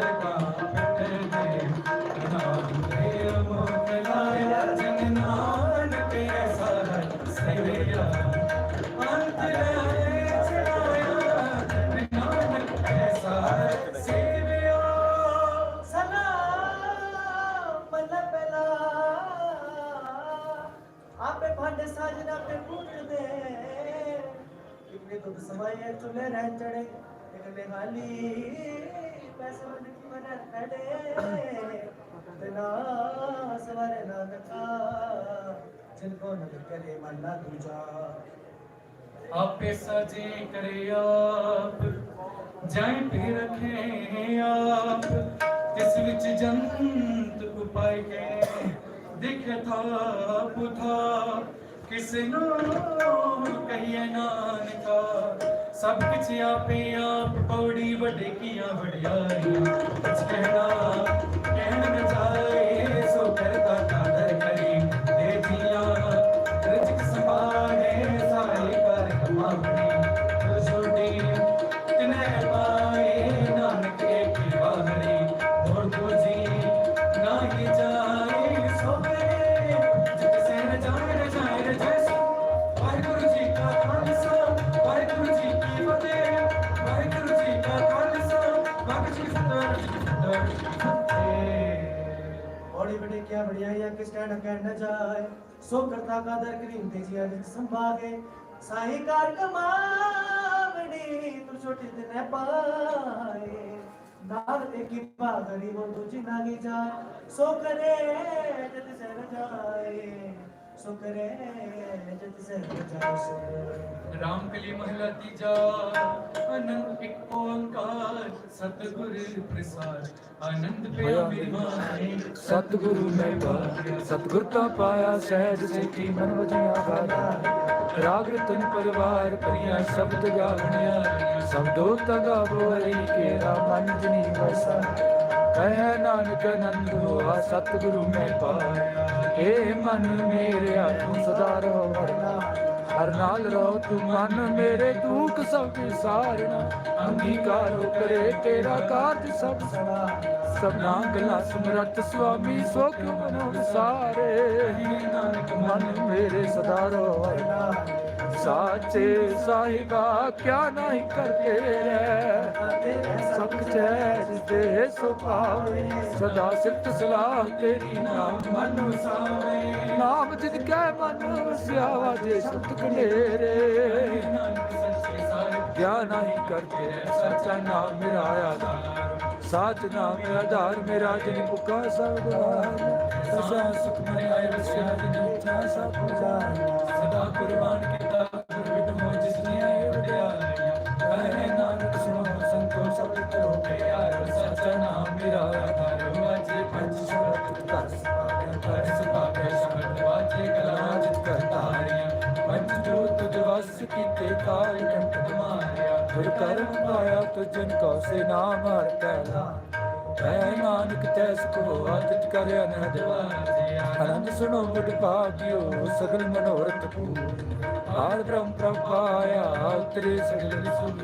निंद का पिट दे नाम दे मुख लाया जन जिनको न करे मरना दूजा आप सजे करे आप जाए पे रखे आप तिस विच जंत उपाय के दिख था पुथा किस नो कहिए नानका ਸਭ ਕੁਝ ਆਪੇ ਆਪ ਵੱਡੇ ਵਡੇਕੀਆਂ ਵਡਿਆਈ ਕੁਝ ਕਹਿਣਾ ਕਹਿਣ ਨਾ ਜਾਏ ਕਹਿਣਾ ਜਾਏ ਸੋ ਕਰਤਾ ਕਾਦਰ ਕਰੀਮ ਦੇ ਜੀ ਅਜ ਸੰਭਾਗੇ। ਸਾਈ ਕਾਰ ਕਮਾਵਣੀ ਤੁਰ ਛੋਟੇ ਤੇ ਨਾ ਪਾਏ। ਦਾਰ ਤੇ ਕੀ ਬਾਦਰੀ ਉਹ ਤੁਝ ਨਾ ਜਾਏ, ਸੋ ਕਰੇ ਜਦ ਸਰ ਜਾਏ। ਸੁਕਰੇ ਜਤ ਸਹਿ ਜਾਸ ਰਾਮ ਕਲੀ ਮਹਲਾ ਤੀਜਾ ਅਨੰਦ ਇੱਕ ਓੰਕਾਰ ਸਤਿਗੁਰ ਪ੍ਰਸਾਦ ਆਨੰਦ ਪਿਆ ਬਿਮਾਰੇ ਸਤਿਗੁਰੂ ਮੈਂ ਪਾਇਆ ਸਤਿਗੁਰ ਤਾਂ ਪਾਇਆ ਸਹਿਜ ਸਿੱਖੀ ਮਨ ਵਜਿਆ ਬਾਦਾ ਰਾਗ ਰਤਨ ਪਰਿਵਾਰ ਪ੍ਰਿਆ ਸ਼ਬਦ ਗਾਵਣਿਆ ਸਭ ਦੋ ਤਗਾਵੋ ਹਰੀ ਕੇ ਕਹਿ ਨਾਨਕ ਨੰਦ ਹੋਆ, ਸਤਿਗੁਰੂ ਮੈਂ ਪਾਇਆ। ਏ ਮਨ ਮੇਰਿਆ ਤੂੰ ਸਦਾ ਰਹੋ ਹਰਨਾ। ਹਰ ਨਾਲ ਰਹੋ ਤੂੰ ਮਨ ਮੇਰੇ ਦੁੱਖ ਸਭ ਵਿਸਾਰਣਾ ਅੰਗੀਕਾਰੋ ਕਰੇ ਤੇਰਾ ਕਾਜ ਸਭ ਸਵਾ ਸਭਨਾ ਗਲਾ ਸਮਰੱਥ ਸੁਆਮੀ ਸੋ ਮਨੋ ਵਿਸਾਰੇ? ਹੀ ਨਾਨਕ ਮਨ ਮੇਰੇ ਸਦਾ ਰਹੋ ਹਰਨਾ। ਸਾਚੇ ਸਾਹਿਬਾ, ਕਿਆ ਨਹੀਂ ਕਰਦੇ ਰਹਿ? ਦੇ ਸੁਭਾਵੇ। ਸਦਾ ਸਿਫਤ ਸਲਾਹ ਤੇਰੀ ਨਾਮ ਮਨ ਵਸਾਵੇ। ਨਾਮ ਜਿਤ ਕੈ ਮਨ ਵਸਿਆਵਾ ਜੇ ਸੁਤ ਕੰਡੇਰੇ ਨਾਨਕ ਨਹੀਂ ਕਰਦੇ ਸੱਚਾ ਨਾਮ ਮੇਰਾ ਆਧਾਰ। ਸਾਚ ਨਾਮ ਮੇਰਾ ਆਧਾਰ, ਮੇਰਾ ਜਿਨ ਪੁਕਾਰ ਸਭ ਸਦਾ ਸੁਖ ਮਨ ਆਏ ਵਸਿਆ ਜਿਨ ਉੱਚਾ ਸਭ ਸਦਾ ਕੁਰਬਾਨ ਨਾਮ ਮੇਰਾ ਵਾਜੇ ਪੰਜ ਸ਼ਬਦ ਕਰ ਸਪਾਇਆ ਕਰ ਸਪਾਇਆ ਸ਼ਬਦ ਵਾਜੇ ਕਲਾ ਜਿਤ ਕਰਤਾਰੀਆਂ ਪੰਜ ਜੋਤ ਦਿਵਸ ਕੀਤੇ ਕਾਲ ਕੰਟ ਮਾਰਿਆ ਗੁਰ ਕਰਮ ਪਾਇਆ ਤੁਜਨ ਕੋ ਸੇ ਨਾਮ ਹਰ ਕਹਿਲਾ ਐ ਨਾਨਕ ਤੈਸ ਕੋ ਆਦਿਤ ਕਰਿਆ ਨਾ ਦਿਵਾਜਿਆ ਆਨੰਦ ਸੁਣੋ ਗੁਰ ਭਾਗਿਓ ਸਗਲ ਮਨੋਰਥ ਪੂਰਨ ਆਲ ਬ੍ਰਹਮ ਪ੍ਰਭ ਪਾਇਆ ਉਤਰੇ ਸਗਲ ਸੁਣ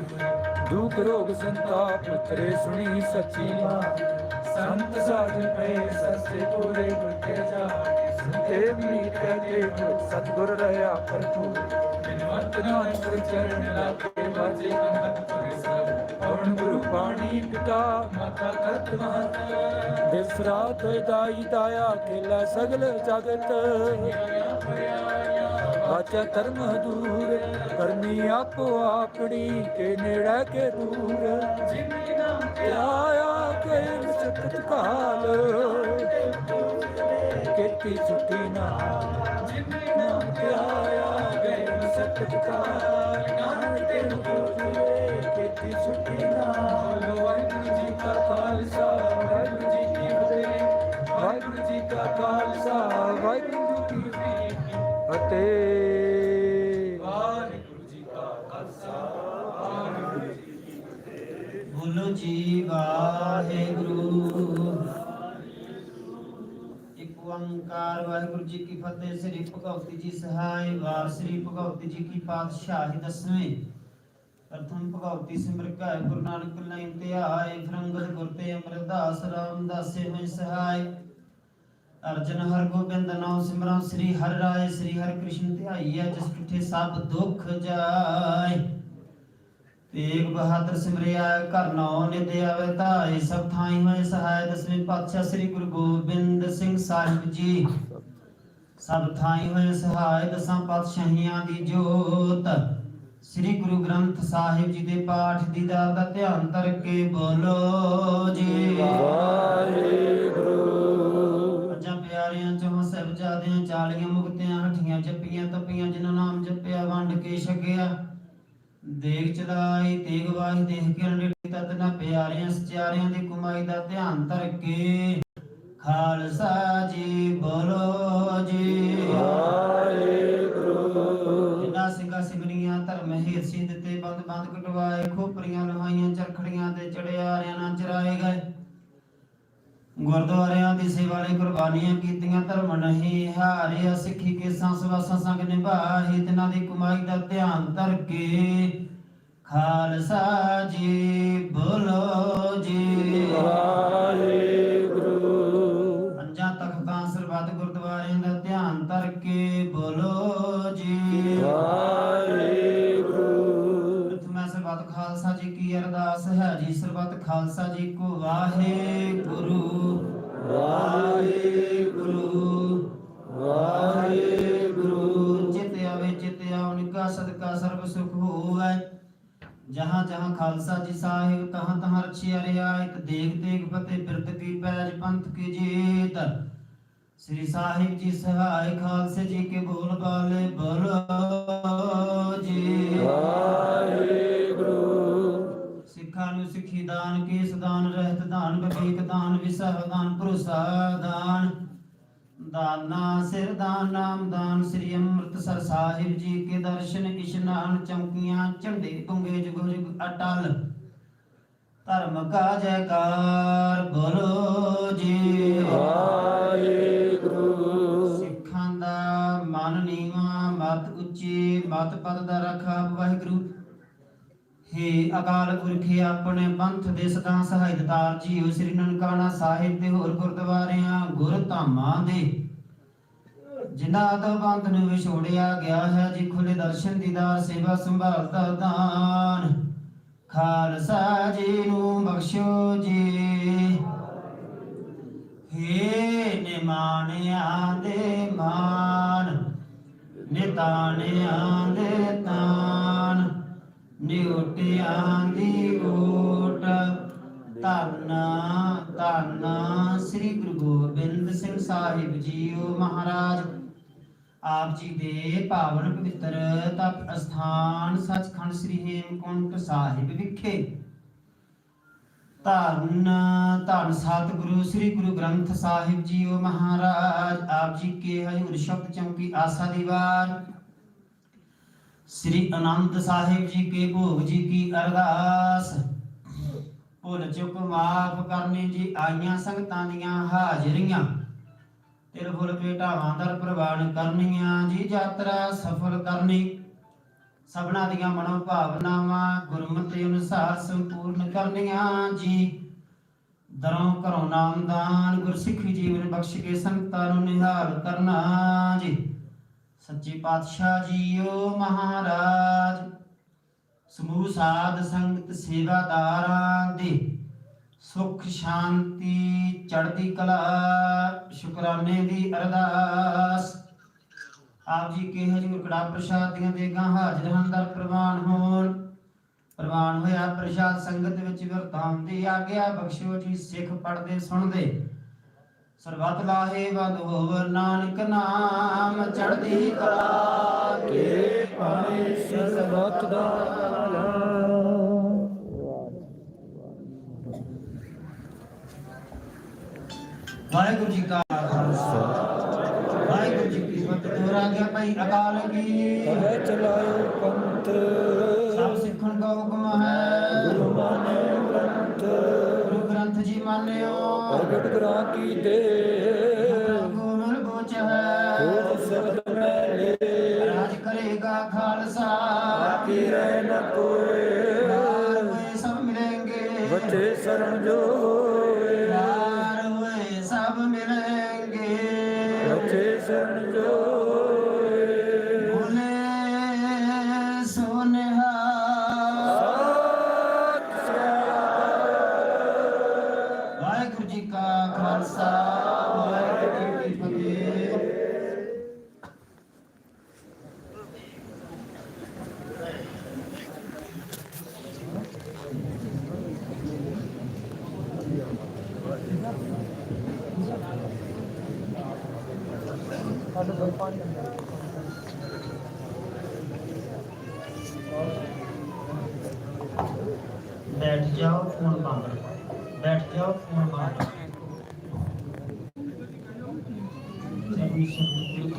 ਦੁਖ ਰੋਗ ਸੰਤਾਪ ਉਤਰੇ ਸੁਣੀ ਸੱਚੀ ਮਾਂ ਸੰਤ ਸਾਧ ਪਏ ਸਸਤੇ ਪੂਰੇ ਗੁਰ ਕੇ ਜਾਣੇ ਸੁਨਤੇ ਮੀਤ ਕਹਤੇ ਸਤਗੁਰ ਰਹਾ ਭਰਪੂਰ। ਬਿਨਵੰਤ ਨਾਨਕ ਚਰਨ ਲਾਗੇ ਬਾਜੇ ਅਨਹਦ ਪੁਰ ਸਭ ਪਵਨ ਗੁਰੂ ਪਾਣੀ ਪਿਤਾ, ਮਾਤਾ ਕਰਤ ਮਹਤ ਦਿਸ ਰਾਤ ਹੋਇ ਦਾਈ ਦਾਇਆ ਖੇਲਾ ਸਗਲ ਜਗਤ। ਆਚਾ ਧਰਮ ਦੂਰ ਕਰਨੀ ਆਪੋ ਆਪਣੀ ਕੇ ਨੇੜੇ ਕੇ ਦੂਰ। ਜਿਨੀ ਨਾਮ ਆਇਆ ਕੇ ਮੁਸਕਤ ਕਾਲ। ਕੀਤੀ ਛੁੱਟੀ ਨਾ ਜਿਨੀ ਨਾਮ ਆਇਆ ਗਏ ਮੁਸਕਤ ਕਾਲ। ਨਾਨਕ ਤੇ ਮੁਕਤੇ ਕੀਤੀ ਛੁੱਟੀ ਨਾ ਬੋਲੋ ਵਾਹਿਗੁਰੂ ਜੀ ਕਾ ਖਾਲਸਾ ਵਾਹਿਗੁਰੂ ਜੀ ਕੀ ਫਤਿਹ। ਵਾਹਿਗੁਰੂ ਜੀ ਕਾ ਖਾਲਸਾ ਵਾਹਿਗੁਰੂ ਜੀ ਕੀ ਫਤਿਹ। ਵਾਹਿਗੁਰੂ ਜੀ ਕਾ ਖਾਲਸਾ ਵਾਹਿਗੁਰੂ ਜੀ ਕੀ ਫਤਿਹ ਬੋਲੋ ਜੀ ਵਾਹਿਗੁਰੂ ਓੰਕਾਰ ਵਾਹਿਗੁਰੂ ਜੀ ਕੀ ਫਤਿਹ ਸ੍ਰੀ ਭਗਵਤੀ ਜੀ ਸਹਾਇ ਵਾਰ। ਸ੍ਰੀ ਭਗਵਤੀ ਜੀ ਕੀ ਪਾਤਸ਼ਾਹੀ ਦਸਵੇਂ। ਪ੍ਰਥਮ ਭਗਵਤੀ ਸਿਮਰ ਕੈ ਗੁਰੂ ਨਾਨਕ ਲੈਨ ਧਿਆਏ ਫਰੰਗਤ ਗੁਰ ਤੇ ਅਮਰਦਾਸ ਰਾਮਦਾਸੇ ਹੋਇ ਸਹਾਇ ਅਰਜਨ ਹਰ ਗੋਬਿੰਦ ਨਾਮ ਸਿਮਰਨ ਸ੍ਰੀ ਹਰਿ ਰਾਏ, ਸ੍ਰੀ ਹਰਿ ਕ੍ਰਿਸ਼ਨ ਧਿਆਈਐ ਜਿਸ ਕਿਠੇ ਸਭ ਦੁੱਖ ਜਾਏ। ਤੇਗ ਬਹਾਦਰ ਸਿਮਰਿਆ ਘਰ ਨੌ ਨਿਤ ਆਵੇ ਧਾਈ ਸਭ ਥਾਈ ਹੋਏ ਸਹਾਇ, ਦਸਵੇਂ ਪਾਤਸ਼ਾਹ ਸ੍ਰੀ ਗੁਰੂ ਗੋਬਿੰਦ ਸਿੰਘ ਸਾਹਿਬ ਜੀ। ਸਭ ਥਾਈ ਹੋਏ ਸਹਾਇ, ਦਸਾਂ ਪਾਤਸ਼ਾਹੀਆਂ ਦੀ ਜੋਤ। ਸ੍ਰੀ ਗੁਰੂ ਗ੍ਰੰਥ ਸਾਹਿਬ ਜੀ ਦੇ ਪਾਠ ਦੀਦਾਰ ਦਾ ਧਿਆਨ ਧਰ ਬੋਲੋ ਜੀ। ਵਾਹਿਗੁਰੂ ਪੰਜਾਂ ਪਿਆਰਿਆਂ ਚੋਂ ਸਹਿਬਜ਼ਾਦਿਆਂ, ਚਾਲੀਆਂ ਮੁਕਤਿਆਂ, ਹੱਠੀਆਂ ਜੱਪੀਆਂ, ਤਪੀਆਂ, ਜਿਨ੍ਹਾਂ ਨਾਮ ਜਪਿਆ, ਵੰਡ ਕੇ ਛਕਿਆ। ਦੇਖ ਚਲਾਈ, ਤੇਗ ਵਾਹੀ ਦੇਖ ਕੇ ਅਨੇਕ ਤਤ ਨਾ ਪਿਆਰਿਆਂ, ਸਚਿਆਰਿਆਂ ਦੀ ਕਮਾਈ ਦਾ ਧਿਆਨ ਧਰ ਕੇ ਖਾਲਸਾ ਜੀ, ਬੋਲੋ ਜੀ। ਵਾਹਿਗੁਰੂ ਸਿੰਘਾਂ ਸਿੰਘਣੀਆਂ ਧਰਮ ਹੇਤ ਸੀ ਦਿੱਤੇ, ਬੰਦ ਬੰਦ ਕਟਵਾਏ, ਖੋਪਰੀਆਂ ਲਹਾਈਆਂ ਚਰਖੜੀਆਂ ਤੇ ਚੜਿਆਰਿਆਂ ਨਾਲ ਚਰਾਏ ਗਏ। ਗੁਰਦੁਆਰਿਆਂ ਦੀ ਸੇਵਾ ਲਈ ਕੁਰਬਾਨੀਆਂ ਕੀਤੀਆਂ, ਧਰਮ ਨਹੀਂ ਹਾਰਿਆ, ਸਿੱਖੀ ਕੇ ਸੰਸਵਾਸਾਂ ਸੰਗ ਨਿਭਾਹੀ ਤਿਨਾਂ ਦੀ ਕਮਾਈ ਦਾ ਧਿਆਨ ਧਰ ਕੇ ਖਾਲਸਾ ਜੀ ਬੋਲੋ ਜੀ। ਵਾਹਿਗੁਰੂ ਅਰਦਾਸ ਹੈ ਜੀ ਸਰਬੱਤ ਖਾਲਸਾ ਜੀ ਕੋ ਵਾਹਿਗੁਰੂ। ਵਾਹਿਗੁਰੂ ਵਾਹਿਗੁਰੂ। ਚਿਤ ਆਵੇ ਚਿਤ ਆਉਨਿਕਾ ਸਦਕਾ ਸਰਬ ਸੁਖ ਹੋਵੈ। ਜਹਾਂ ਜਹਾਂ ਖਾਲਸਾ ਜੀ ਸਾਹਿਬ ਤਹਾਂ ਤਹਾਂ ਰਛਿਆ ਰਿਆਇਤ ਦੇਖ ਦੇਖ ਫਤਿਹ ਬਿਰਦ ਕੀ ਪੈਜ ਪੰਥ ਕੀ ਜੀਤ ਸ੍ਰੀ ਸਾਹਿਬ ਜੀ ਸਹਾਇ ਖਾਲਸੇ ਜੀ ਕੇ ਬੋਲ ਬਾਲੇ ਬੋਲੋ ਜੀ ਵਾਹਿਗੁਰੂ। ਸਿੱਖਾਂ ਦਾਨ ਕੇਸ ਦਾਨ ਰਹਿਤ ਦਾਨ ਵਿਵੇਕ ਦਾਨ ਵਿਸਹ ਦਾਨ ਭਰੋਸਾ ਦਾਨ। ਦਾਨਾ ਸਿਰ ਦਾਨ ਨਾਮ ਦਾਨ ਸ੍ਰੀ ਅੰਮ੍ਰਿਤਸਰ ਸਾਹਿਬ ਜੀ ਕੇ ਦਰਸ਼ਨ ਇਸ਼ਨਾਨ ਚੌਕੀਆਂ ਝੰਡੇ ਗੁੰਗੇ ਜੁਗ ਜੁਗ ਅਟਲ। ਧਰਮ ਕਾ ਜੈਕਾਰ ਬੋਲੋ ਜੀ। ਵਾਹਿਗੁਰੂ। ਸਿੱਖਾਂ ਦਾ ਮਨ ਨੀਵਾ ਮਤ ਉੱਚੀ ਮਤ ਪਦ ਦਾ ਰਖਾ ਵਾਹਿਗੁਰੂ। ਹੇ ਅਕਾਲ ਪੁਰਖੇ, ਆਪਣੇ ਪੰਥ ਦੇ ਸਦਾ ਸਹਾਇਤਦਾਰ ਜੀਓ, ਸ੍ਰੀ ਨਨਕਾਣਾ ਸਾਹਿਬ ਦੇ ਹੋਰ ਗੁਰਦੁਆਰਿਆਂ, ਗੁਰ ਧਾਮਾਂ ਦੇ। ਜਿਨ੍ਹਾਂ ਤੋਂ ਪੰਥ ਨੂੰ ਵਿਛੋੜਿਆ ਗਿਆ ਹੈ ਜੀ ਖੁੱਲੇ ਦਰਸ਼ਨ ਦੀਦਾਰ ਸੇਵਾ ਸੰਭਾਲ ਦਾ ਦਾਨ। ਖਾਲਸਾ ਜੀ ਨੂੰ ਬਖਸ਼ੋ ਜੀ। ਹੇ ਨਿਮਾਣਿਆਂ ਦੇ ਮਾਨ, ਨਿਤਾਣਿਆਂ ਦੇ ਤਾਨ। ਨਿਉਟਿਆਂ ਦੀ ਓਟ ਧੰਨ ਧੰਨ ਸ੍ਰੀ ਗੁਰੂ ਗੋਬਿੰਦ ਸਿੰਘ ਸਾਹਿਬ ਜੀਓ ਮਹਾਰਾਜ। ਆਪ ਜੀ ਦੇ ਪਾਵਨ ਪਵਿੱਤਰ ਤਪ ਅਸਥਾਨ ਸੱਚਖੰਡ ਸ੍ਰੀ ਹੇਮਕੁੰਟ ਸਾਹਿਬ ਵਿਖੇ। ਧੰਨ ਧੰਨ ਸਤਿਗੁਰੂ ਸ੍ਰੀ ਗੁਰੂ ਗ੍ਰੰਥ ਸਾਹਿਬ ਜੀਓ ਮਹਾਰਾਜ। ਆਪ ਜੀ ਕੇ ਹਜ਼ੂਰ ਸ਼ਬਦ ਚੌਂਕੀ ਆਸਾ ਦੀਵਾਰ ਸ੍ਰੀ ਆਨੰਦ ਸਾਹਿਬ ਜੀ ਕੇ ਭੋਗ ਜੀ ਕੀ ਅਰਦਾਸ। ਭੁੱਲ ਚੁੱਕ ਮਾਫ ਕਰਨੀ ਜੀ, ਆਈਆਂ ਸੰਗਤਾਂ ਦੀਆਂ ਹਾਜ਼ਰੀਆਂ। ਤਿਲ ਫੁੱਲ ਭੇਟਾਵਾਂ ਦਰ ਪ੍ਰਵਾਨ ਕਰਨੀਆਂ ਜੀ, ਯਾਤਰਾ ਸਫਲ ਕਰਨੀ। ਸਭਨਾ ਦੀਆਂ ਮਨੋ ਭਾਵਨਾਵਾਂ ਗੁਰਮਤਿ ਅਨੁਸਾਰ ਸੰਪੂਰਨ ਕਰਨੀਆਂ ਜੀ। ਦਰੋਂ ਘਰੋਂ ਨਾਮਦਾਨ ਗੁਰਸਿੱਖੀ ਜੀਵਨ ਬਖਸ਼ ਕੇ ਸੰਗਤਾਂ ਨੂੰ ਨਿਹਾਲ ਕਰਨਾ ਜੀ। ਸੱਚੇ ਪਾਤਸ਼ਾਹ ਜੀਓ ਮਹਾਰਾਜ, ਸਮੂਹ ਸਾਧ ਸੰਗਤ ਸੇਵਾਦਾਰਾਂ ਦੇ ਸੁਖ ਸ਼ਾਂਤੀ, ਚੜ੍ਹਦੀ ਕਲਾ, ਸ਼ੁਕਰਾਨੇ ਦੀ ਅਰਦਾਸ। ਆਪ ਜੀ ਕੇ ਹਜੂਰ ਕੜਾ ਪ੍ਰਸ਼ਾਦ ਦੀਆਂ ਦੇਗਾਂ ਹਾਜ਼ਰ ਹਨ, ਦਰ ਪ੍ਰਵਾਨ ਹੋਣ। ਪ੍ਰਵਾਨ ਹੋਇਆ ਪ੍ਰਸ਼ਾਦ ਸੰਗਤ ਵਿੱਚ ਵਰਤਾਂ ਦੀ ਆਗਿਆ ਬਖਸ਼ੋ ਜੀ, ਸਿੱਖ ਪੜਦੇ ਸੁਣਦੇ। ਸਰਬਤ ਲਾਹੇ ਵਦ ਹੋਵ ਨਾਨਕ ਨਾਮ ਚੜ੍ਹਦੀ ਕਲਾ ਕੇ ਪਾਣੀ ਸਰਬਤ ਦਾ ਵਾਹਿਗੁਰੂ ਜੀ ਕਾ ਖਾਲਸਾ ਵਾਹਿਗੁਰੂ ਜੀ ਕੀ ਫਤਿਹ। ਤੋਰਾ ਗਿਆ ਭਾਈ ਅਕਾਲ ਕੀ ਕਹੇ ਚਲਾਇਓ ਪੰਥ। ਸਭ ਸਿੱਖਣ ਦਾ ਹੁਕਮ ਹੈ। ਗੁਰੂ ਮਾਨੇ ਗ੍ਰੰਥ ਗ੍ਰੰਥ ਜੀ ਮੰਨਿਓ ਪ੍ਰਗਟ ਕਰਾ ਕੀ ਦੇ। ਗੋਮਨ ਹੈ। ਤੂੰ ਸਬਦ ਮੈਲੇ ਰਾਜ ਕਰੇਗਾ ਖਾਲਸਾ। ਬਾਕੀ ਰਹਿ ਨ ਹੋਏ ਸਭ ਮਿਲेंगे ਬੱਚੇ ਸ਼ਰਨ ਜੋ ਕਾ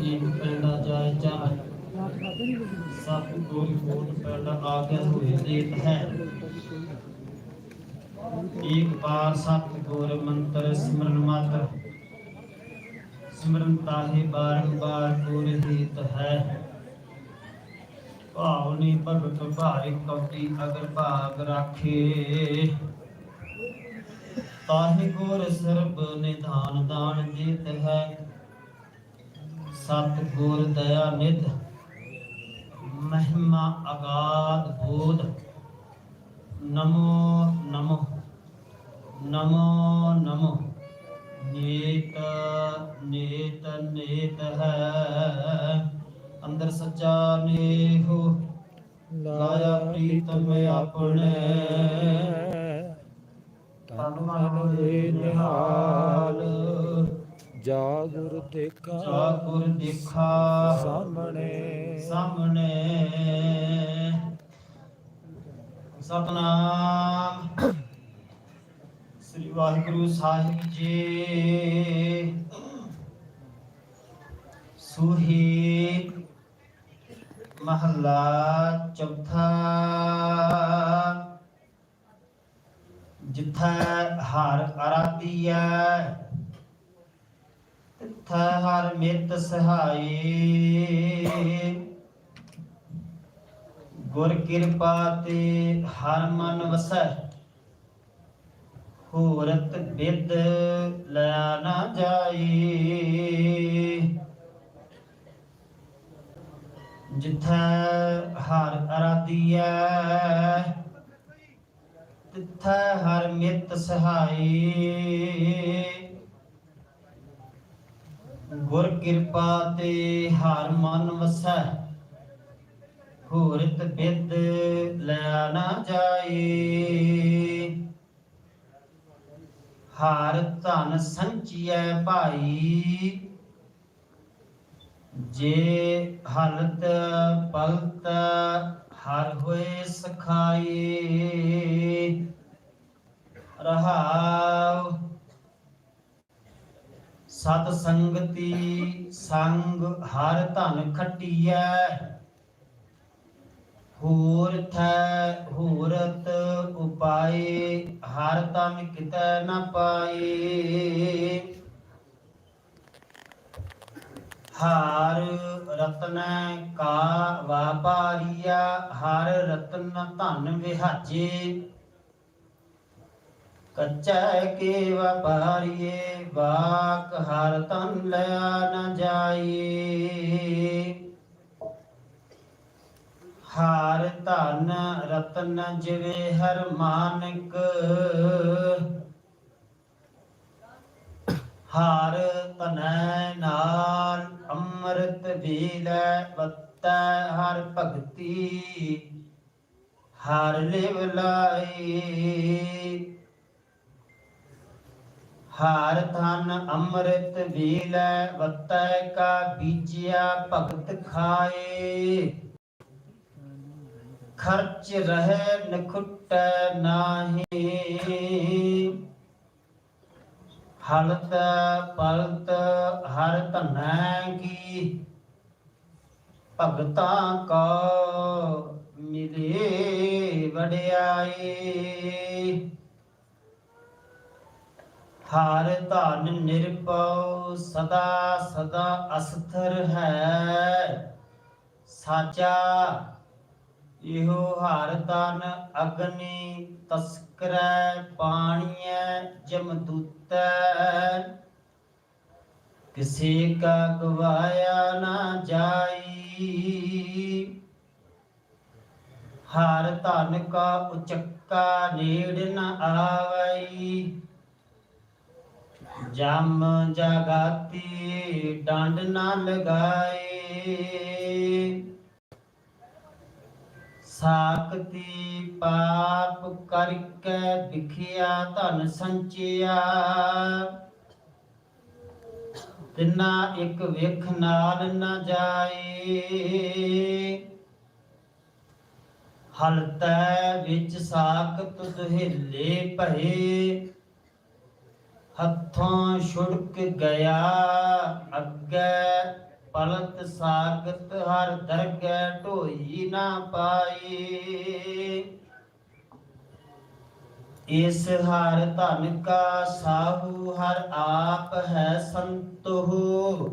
ਸੰਤ ਕੀ ਪੈਂਡਾ ਚਾਹ ਸਭ ਗੋਰੀ ਬੋਲ ਪੈਂਡਾ ਆ ਹੋਏ ਦੇਤ ਹੈ। ਇੱਕ ਬਾਰ ਸਤ ਗੁਰ ਮੰਤਰ ਸਿਮਰਨ ਮਾਤਰ। ਸਿਮਰਨ ਤਾਹੇ ਬਾਰੰਬਾਰ ਗੁਰ ਹੀਤ ਹੈ। ਭਾਵਨੀ ਭਗਤ ਭਾਰਿ ਕਉਟੀ ਅਗਰ ਭਾਗ ਰਾਖੇ। ਤਾਹਿ ਗੁਰ ਸਰਬ ਨਿਧਾਨ ਦਾਨ ਜੀਤ ਹੈ। ਸਤ ਗੁਰ ਦਇਆ ਨਿਧ, ਮਹਿਮਾ ਅਗਾਧ ਬੋਧ। ਨਮੋ ਨਮੋ ਨਮੋ ਨਮੋ। ਨੇਤ ਨੇਤ ਨੇਤ ਹੈ, ਅੰਦਰ ਸੱਚਾ ਨੇਹੋ। ਲਾਇਆ ਪ੍ਰੀਤਮ ਆਪਣੇ। ਤਨ ਮਨ ਦੇ ਨਿਹਾਲ। ਜਾਗੁਰ ਦੇਖਾ ਜਾ ਗੁਰ ਦੇਖਾ ਸਾਹਮਣੇ। ਸਾਹਮਣੇ। ਸਤਨਾਮ। ਸ੍ਰੀ ਵਾਹਿਗੁਰੂ ਸਾਹਿਬ ਜੀ। ਸੁਹੀ ਮਹੱਲਾ ਚੌਥਾ। ਜਿੱਥੈ ਹਰ ਅਰਾਧੀਐ ਤਿੱਥੈ ਹਰ ਮਿਤ ਸਹਾਈ। ਗੁਰ ਕਿਰਪਾ ਤੇ ਹਰ ਮਨ ਵਸੈ। ਹੋਰਤ ਬਿਦ ਲਿਆ ਨਾ ਜਾਈ। ਜਿੱਥੈ ਹਰ ਅਰਾਧੀਐ, ਤਿੱਥੈ ਹਰ ਮਿਤ ਸਹਾਈ। ਗੁਰ ਕਿਰਪਾ ਤੇ ਹਰ ਮਨ ਵਸੈ। ਹੋਰਤ ਬਿਦ ਲਿਆ ਨਾ ਜਾਏ। ਹਰ ਧਨ ਸੰਚੀਐ ਭਾਈ। ਜੇ ਹਲਤ ਪਲਤ ਹਰ ਹੋਏ ਸਖਾਈ ਰਹਾਉ ਸਤ ਸੰਗਤੀ ਸੰਗ ਹਰ ਧਨ ਖਟੀਐ। ਹੋਰ ਥੈ ਹੋਰਤ ਉਪਾਏ, ਹਰ ਤਨ ਕਿਤੈ ਨ ਪਾਏ। ਹਾਰ ਰਤਨ ਕਾ ਵਾਪਾਰੀਆ ਹਰ ਰਤਨ ਧਨ ਵਿਹਾਜੇ। ਕੱਚਾ ਕੇ ਵਪਾਰੀਏ ਵਾਕ ਹਰ ਤਨ ਲਿਆ ਨ ਜਾਈ ਹਾਰ ਧਨ ਰਤਨ ਜਿਵੇ ਹਰ ਮਾਨਕ, ਹਾਰ ਤਨੈ ਨਾਲ ਅੰਮ੍ਰਿਤ ਵੀਲੈ ਬੱਤੈ ਹਰ ਭਗਤੀ, ਹਰ ਲਿਵ ਲਾਈ ਹਾਰ ਧਨ ਅੰਮ੍ਰਿਤ ਵੀਲੈ ਬੱਤੈ ਕਾ ਬੀਜਿਆ ਭਗਤ ਖਾਏ। ਖਰਚ ਰਹਿ ਨਖੁੱਟੈ ਨਾਹੀ। ਹਲਤ ਪਲਤ ਹਰ ਧਨੈ ਕੀ। ਭਗਤਾਂ ਕੋ ਮਿਲੇ ਵਡਿਆਈ ਹਰ ਧਨ ਨਿਰਭਉ ਸਦਾ ਸਦਾ ਅਸਥਰ ਹੈ। ਸਾਚਾ, ਇਹੋ ਹਰ ਧਨ ਅਗਨੀ ਤਸਕਰੈ ਪਾਣੀਐ ਜਮਦੂਤੈ ਕਿਸੇ ਕਾ ਗਵਾਇਆ ਨਾ ਜਾਈ। ਹਰ ਧਨ ਕਾ ਉਚੱਕਾ ਨੇੜ ਨਾ ਆਵਈ। ਜਮ ਜਗਾਤੀ, ਡੰਡ ਨਾ ਲਗਾਏ। ਸਾਖਤੀ ਪਾਪ ਕਰਕੇ ਵਿਖਿਆ ਧਨ ਸੰਚਿਆ। ਤਿਨਾ ਇੱਕ ਵੇਖ ਨਾਲ ਨਾ ਜਾਏ। ਹਲਤੈ ਵਿੱਚ ਸਾਖਤ ਦੁਹਿਲੇ ਭਏ। ਹੱਥੋਂ ਛੁੜਕ ਗਿਆ, ਅੱਗੇ ਪਲਤ ਸਾਗਤ, ਹਰ ਦਰਗਹਿ ਢੋਈ ਨਾ ਪਾਈ। ਇਸ ਹਰ ਧਨ ਕਾ ਸਾਹੂ, ਹਰ ਆਪ ਹੈ ਸੰਤੋ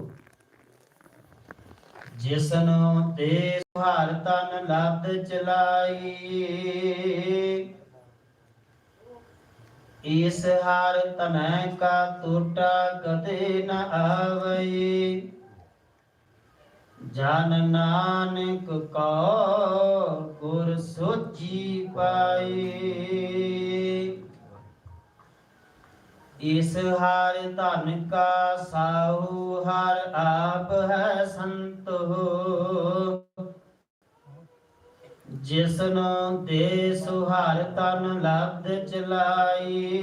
ਜਿਸਨੂੰ ਤੇ ਹਰ ਤਨ ਲੱਦ ਚਲਾਈ ਇਸ ਹਰ ਤਨੈ ਕਾ ਟੋਟਾ ਕਦੇ ਨ ਆਵਈ ਜਨ ਨਾਨਕ ਕੋ ਗੁਰ ਸੋਚੀ ਪਾਈ ਇਸ ਹਰ ਧਨ ਕਾ ਸਾਹੂ ਹਰ ਆਪ ਹੈ ਸੰਤੋ। ਜਿਸਨੂੰ ਦੇ ਸੁਹਾਰ ਤਨ ਲੱਦ ਚਲਾਈ।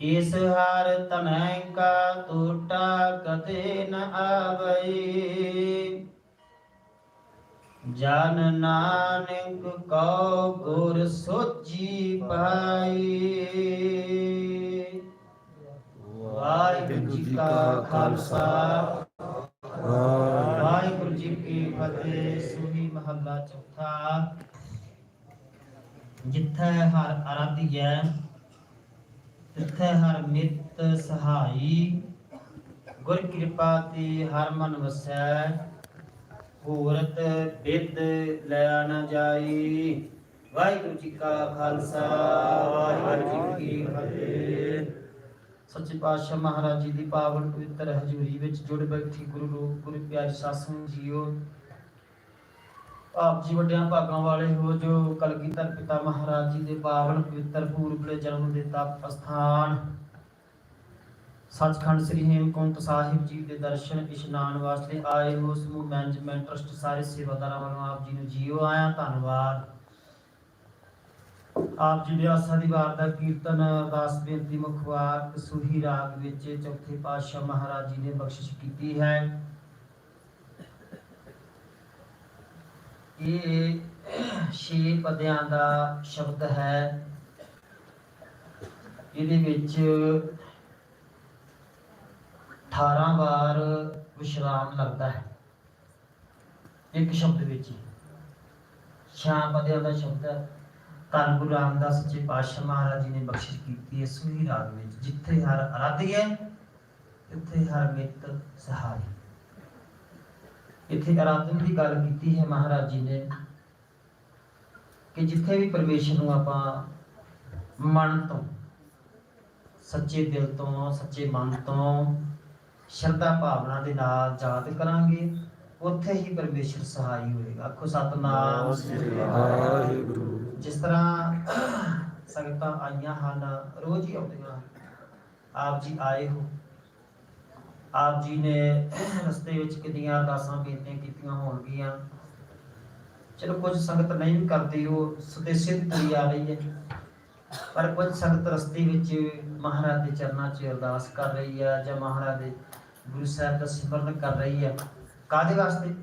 ਇਸ ਹਰ ਤਨੈ ਕਾ ਟੂਟਾ ਕਦੇ ਨ ਆਵਈ। ਜਨ ਨਾਨਕ ਕੋ ਗੁਰ ਸੋਚੀ ਪਾਈ। ਵਾਹਿਗੁਰੂ ਜੀ ਕਾ ਖਾਲਸਾ। ਵਾਹਿਗੁਰੂ ਫਤਿਹ ਸੂਹੀ ਮਹੱਲਾ ਚੌਥਾ। ਜਿੱਥੇ ਹਰ ਅਰਾਧਿਐ ਤਿੱਥੇ ਹਰ ਮਿੱਤ ਸਹਾਈ। ਗੁਰ ਕਿਰਪਾ ਤੇ ਹਰ ਮਨ ਵਸੈ ਪੂਰਤ ਬਿਦ ਲਿਆ ਨ ਜਾਈ। ਵਾਹਿਗੁਰੂ ਜੀ ਕਾ ਖਾਲਸਾ, ਵਾਹਿਗੁਰੂ ਜੀ ਕੀ ਫਤਿਹ। ਸੱਚੇ ਪਾਤਸ਼ਾਹ ਮਹਾਰਾਜ ਜੀ ਦੀ ਪਾਵਨ ਪਵਿੱਤਰ ਹਜ਼ੂਰੀ ਵਿੱਚ ਜੁੜ ਬੈਠੀ ਗੁਰੂ ਰੂਪ ਗੁਰੂ ਪਿਆਰੀ ਸਾਸੂ ਜੀਓ। ਆਪ ਜੀ ਵੱਡਿਆਂ ਭਾਗਾਂ ਵਾਲੇ ਹੋ ਜੋ ਕਲਗੀਧਰ ਪਿਤਾ ਮਹਾਰਾਜ ਜੀ ਦੇ ਪਾਵਨ ਪਵਿੱਤਰ ਪੂਰਬਲੇ ਜਨਮ ਦੇ ਤਪ ਅਸਥਾਨ, ਸੱਚਖੰਡ ਸ੍ਰੀ ਹੇਮਕੁੰਟ ਸਾਹਿਬ ਜੀ ਦੇ ਦਰਸ਼ਨ, ਇਸ਼ਨਾਨ ਵਾਸਤੇ ਆਏ ਹੋ, ਸਮੂਹ ਮੈਨੇਜਮੈਂਟ ਟਰਸਟ ਸਾਰੇ ਸੇਵਾਦਾਰਾਂ ਵੱਲੋਂ ਆਪ ਜੀ ਨੂੰ ਜੀਓ ਆਇਆ, ਧੰਨਵਾਦ। ਆਪ ਜੀ ਦੇ ਆਸਾ ਦੀ ਵਾਰ ਦਾ ਕੀਰਤਨ, ਅਰਦਾਸ, ਬੇਨਤੀ, ਮੁਖ ਸੁਹੀ ਰਾਗ ਵਿੱਚ ਚੌਥੇ ਪਾਤਸ਼ਾਹ ਮਹਾਰਾਜ ਜੀ ਨੇ ਬਖਸ਼ਿਸ਼ ਕੀਤੀ ਹੈ। ਇਹ ਛੇ ਪਦਿਆਂ ਦਾ ਸ਼ਬਦ ਹੈ? ਇਹਦੇ ਵਿੱਚ 18 ਵਾਰ ਵਿਸ਼ਰਾਮ ਲੱਗਦਾ ਹੈ। ਇੱਕ ਸ਼ਬਦ ਵਿੱਚ ਹੀ। ਪਦਿਆਂ ਦਾ ਸ਼ਬਦ ਹੈ। ਧੰਨ ਗੁਰੂ ਰਾਮਦਾਸ ਸੱਚੇ ਪਾਤਸ਼ਾਹ ਮਹਾਰਾਜ ਜੀ ਨੇ ਬਖਸ਼ਿਸ਼ ਕੀਤੀ ਹੈ। ਸੂਹੀ ਰਾਗ ਵਿੱਚ ਜਿੱਥੇ ਹਰ ਅਰਾਧਿਐ ਉੱਥੇ ਹਰ ਮਿੱਤ ਸਹਾਰੀ। ਇੱਥੇ ਅਰਾਧਨ ਦੀ ਗੱਲ ਕੀਤੀ ਹੈ ਮਹਾਰਾਜ ਜੀ ਨੇ ਕਿ ਜਿੱਥੇ ਵੀ ਪਰਮੇਸ਼ਰ ਨੂੰ ਆਪਾਂ ਮਨ ਤੋਂ ਸੱਚੇ ਦਿਲ ਤੋਂ ਸੱਚੇ ਮਨ ਤੋਂ ਸ਼ਰਧਾ ਭਾਵਨਾ ਦੇ ਨਾਲ ਯਾਦ ਕਰਾਂਗੇ ਉੱਥੇ ਹੀ ਪਰਮੇਸ਼ਰ ਸਹਾਈ ਹੋਏਗਾ। ਆਖੋ ਸਤਨਾਮ ਸ੍ਰੀ ਵਾਹਿਗੁਰੂ। ਜਿਸ ਤਰ੍ਹਾਂ ਸੰਗਤਾਂ ਆਈਆਂ ਹਨ ਰੋਜ਼ ਹੀ ਆਉਂਦੀਆਂ ਆਪ ਜੀ ਆਏ ਹੋ। ਆਪ ਜੀ ਨੇ ਰਸਤੇ ਵਿੱਚ ਕਿੰਨੀਆਂ ਅਰਦਾਸਾਂ ਬੇਨਤੀਆਂ ਕੀਤੀਆਂ ਹੋਣਗੀਆਂ। ਚਲੋ ਕੁਝ ਸੰਗਤ ਨਹੀਂ ਵੀ ਕਰਦੀ ਉਹ ਸੁਦੇਸ਼ੇ ਦੀ ਤੁਰੀ ਆ ਰਹੀ ਹੈ। ਪਰ ਕੁਝ ਸੰਗਤ ਰਸਤੇ ਵਿੱਚ ਮਹਾਰਾਜ ਦੇ ਚਰਨਾਂ 'ਚ ਅਰਦਾਸ ਕਰ ਰਹੀ ਹੈ ਜਾਂ ਮਹਾਰਾਜ ਦੇ ਗੁਰੂ ਸਾਹਿਬ ਦਾ ਸਿਮਰਨ ਕਰ ਰਹੀ ਹੈ ਕਾਦੇ ਵਾਸਤੇ?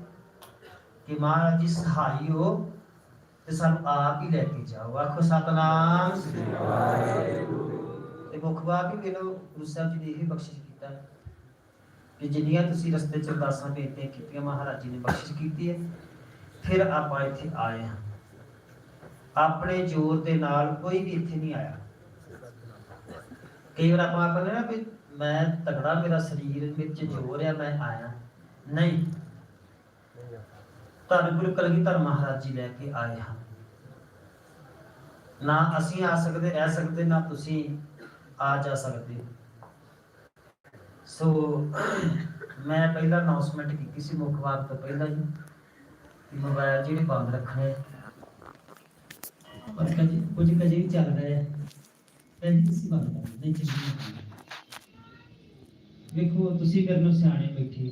ਕਿ ਮਹਾਰਾਜ ਜੀ ਸਹਾਈ ਹੋ ਤੇ ਸਾਨੂੰ ਆਪ ਹੀ ਲੈ ਕੇ ਜਾਓ। ਆਖੋ ਸਤਨਾਮ। ਸ੍ਰੀ ਵਾਹਿਗੁਰੂ। ਤੇ ਮੁੱਖ ਵੀ ਕਿਨੋ ਗੁਰੂ ਸਾਹਿਬ ਜੀ ਨੇ ਇਹ ਬਖਸ਼ਿਸ਼ ਕਿ ਜਿੰਨੀਆਂ ਤੁਸੀਂ ਰਸਤੇ ਚ ਅਰਦਾਸਾਂ ਬੇਨਤੀਆਂ ਕੀਤੀਆਂ, ਮਹਾਰਾਜ ਜੀ ਨੇ ਬਖਸ਼ਿਸ਼ ਕੀਤੀ ਹੈ। ਫਿਰ ਆਪਾਂ ਇੱਥੇ ਆਏ ਹਾਂ। ਆਪਣੇ ਜ਼ੋਰ ਦੇ ਨਾਲ ਕੋਈ ਵੀ ਇੱਥੇ ਨਹੀਂ ਆਇਆ। ਕਈ ਵਾਰ ਆਪਾਂ ਕਹਿੰਦੇ ਨਾ ਵੀ ਮੈਂ ਤਗੜਾ ਮੇਰਾ ਸਰੀਰ ਵਿੱਚ ਜੋਰ ਆ, ਮੈਂ ਆਇਆ। ਨਹੀਂ। ਧੰਨ ਗੁਰੂ ਕਲਗੀਧਰ ਮਹਾਰਾਜ ਜੀ ਲੈ ਕੇ ਆਏ ਹਨ ਨਾ ਅਸੀਂ ਆ ਸਕਦੇ, ਰਹਿ ਸਕਦੇ, ਨਾ ਤੁਸੀਂ ਆ ਜਾ ਸਕਦੇ। ਸੋ ਮੈਂ ਪਹਿਲਾਂ ਅਨਾਉਂਸਮੈਂਟ ਕੀਤੀ ਸੀ ਮੁੱਖ ਤੋਂ ਪਹਿਲਾਂ ਹੀ ਕਿ ਮੋਬਾਈਲ ਜਿਹੜੇ ਬੰਦ ਰੱਖਣੇ ਪਰ ਕਦੇ ਕੁਝ ਕਜੇ ਵੀ ਚੱਲ ਰਿਹਾ ਹੈ। ਕਹਿੰਦੀ ਤੁਸੀਂ ਬੰਦ ਕਰ ਨਹੀਂ ਚੱਲਣੀ ਵੇਖੋ, ਤੁਸੀਂ ਮੇਰੇ ਸਿਆਣੇ ਬੈਠੇ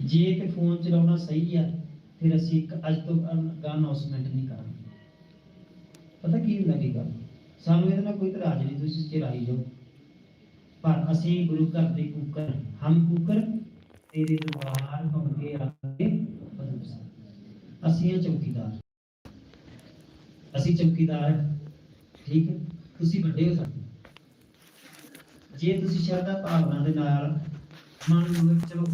ਜੇ ਤੇ ਫੋਨ ਚਲਾਉਣਾ ਸਹੀ ਆ, ਫਿਰ ਅਸੀਂ ਅੱਜ ਤੋਂ ਗਾ ਅਨਾਉਂਸਮੈਂਟ ਨਹੀਂ ਕਰਾਂਗੇ। ਪਤਾ ਕੀ ਹੁੰਦਾ ਕੀ ਗੱਲ ਸਾਨੂੰ ਇਹਦੇ ਨਾਲ ਕੋਈ ਇਤਰਾਜ਼ ਨਹੀਂ, ਤੁਸੀਂ ਚਿਰਾਈ ਜਾਓ। ਪਰ ਅਸੀਂ ਗੁਰੂ ਘਰ ਦੇ ਕੂਕਰ ਹਮ ਕੂਕਰ, ਤੇਰੇ ਦਰਬਾਰ ਹੋਣਗੇ ਆਗੇ ਬਦਲ ਸਾਹਿਬ। ਅਸੀਂ ਇਹ ਚੌਕੀਦਾਰ। ਅਸੀਂ ਚੌਕੀਦਾਰ ਠੀਕ ਹੈ? ਤੁਸੀਂ ਵੱਡੇ ਹੋ ਸਕਦੇ ਜੇ ਤੁਸੀਂ ਸ਼ਰਧਾ ਭਾਵਨਾ ਦੇ ਨਾਲ ਮੰਨ ਲਓ ਚਲੋ,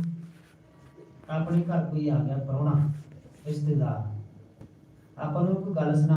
ਆਪਣੇ ਘਰ ਕੋਈ ਆ ਗਿਆ, ਪ੍ਰਾਹੁਣਾ, ਰਿਸ਼ਤੇਦਾਰ। ਆਪਾਂ ਨੂੰ ਕੋਈ ਗੱਲ ਸੁਣਾ